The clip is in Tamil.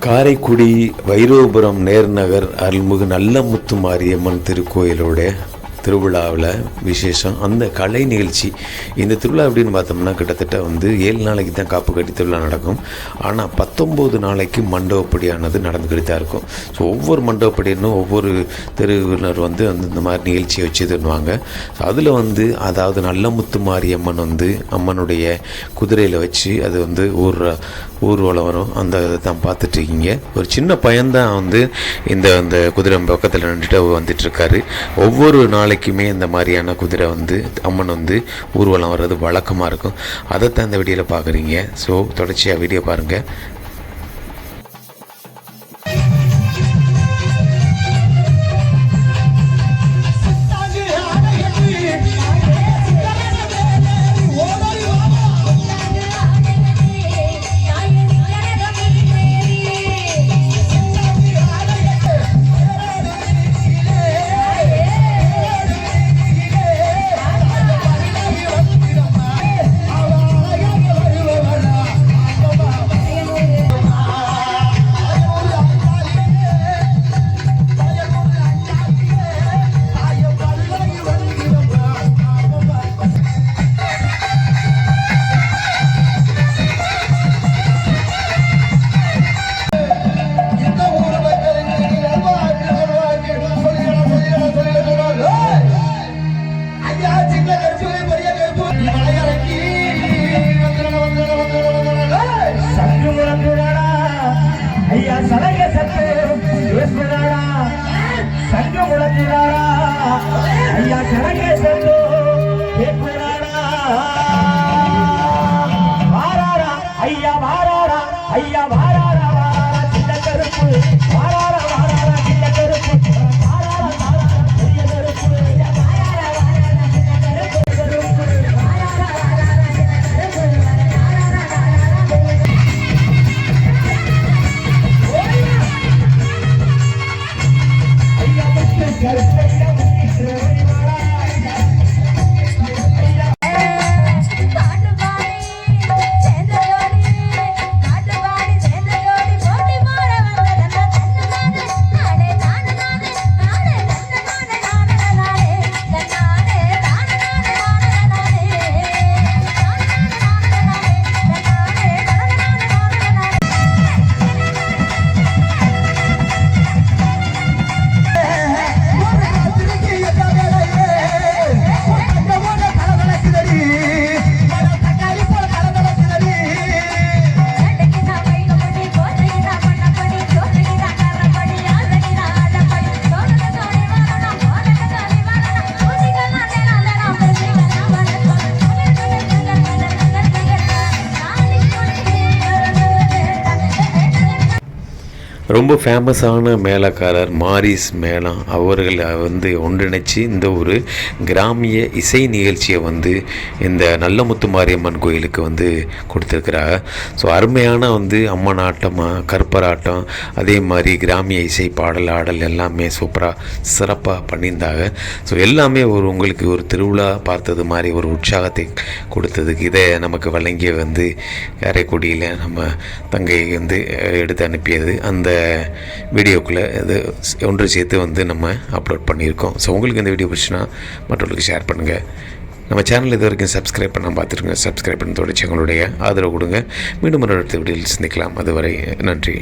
காரைக்குடி வைரோபுரம் நேர்நகர் அருள்மிகு நல்லமுத்து மாரியம்மன் திருக்கோயிலோட திருவிழாவில் விசேஷம் அந்த கலை நிகழ்ச்சி. இந்த திருவிழா எப்படின்னு பார்த்தோம்னா கிட்டத்தட்ட வந்து ஏழு நாளைக்கு தான் காப்பு கட்டி திருவிழா நடக்கும். ஆனால் பத்தொம்போது நாளைக்கு மண்டபப்படியானது நடந்துக்கிட்டு தான் இருக்கும். ஸோ ஒவ்வொரு மண்டபப்படினும் ஒவ்வொரு தெருவினர் வந்து அந்த இந்த மாதிரி நிகழ்ச்சியை வச்சு தருவாங்க ஸோ அதில் வந்து அதாவது நல்ல முத்துமாரி மாரியம்மன் வந்து அம்மனுடைய குதிரையில் வச்சு அது வந்து ஊர் ஊர்வலம் வரும். அந்த இதை தான் பார்த்துட்ருக்கீங்க. ஒரு சின்ன பையன்தான் வந்து இந்த அந்த குதிரை பக்கத்தில் நின்றுட்டு வந்துட்டுருக்காரு ஒவ்வொரு நாள் நாளைக்குமே இந்த மாதிரியான குதிரை வந்து அம்மன் வந்து ஊர்வலம் வர்றது வழக்கமாக இருக்கும். அதைத்தான் இந்த வீடியோவில் பார்க்குறீங்க. ஸோ தொடர்ச்சியாக வீடியோ பாருங்கள் சலகை சத்து பேசுடாடா சங்கம் முழங்குடாடா ஐயா சலகை சத்து ரொம்ப ஃபேமஸான மேளக்காரர் மாரிஸ் மேளம் அவர்களை வந்து ஒன்றிணைச்சு இந்த ஒரு கிராமிய இசை நிகழ்ச்சியை வந்து இந்த நல்லமுத்து மாரியம்மன் கோயிலுக்கு வந்து கொடுத்துருக்குறாங்க ஸோ அருமையான வந்து அம்மன் ஆட்டம் கற்பராட்டம் அதே மாதிரி கிராமிய இசை பாடல் ஆடல் எல்லாமே சூப்பராக சிறப்பாக பண்ணியிருந்தாங்க. ஸோ எல்லாமே ஒரு உங்களுக்கு ஒரு திருவிழா பார்த்தது மாதிரி ஒரு உற்சாகத்தை கொடுத்ததுக்கு இதை நமக்கு வழங்கிய வந்து காரைக்குடியில் நம்ம தங்கை வந்து எடுத்து அனுப்பியது. அந்த வீடியோக்குள்ளே இது ஒன்று சேர்த்து வந்து நம்ம அப்லோட் பண்ணியிருக்கோம். ஸோ உங்களுக்கு இந்த வீடியோ பிடிச்சுன்னா மற்றவர்களுக்கு ஷேர் பண்ணுங்கள் நம்ம சேனல் இது வரைக்கும் சப்ஸ்கிரைப் பண்ணால் பார்த்துருங்க. சப்ஸ்கிரைப் பண்ண தொடர்ச்சி எங்களுடைய ஆதரவு கொடுங்க. மீண்டும் ஒரு அடுத்த வீடியோவில் சந்திக்கலாம். அதுவரை நன்றி.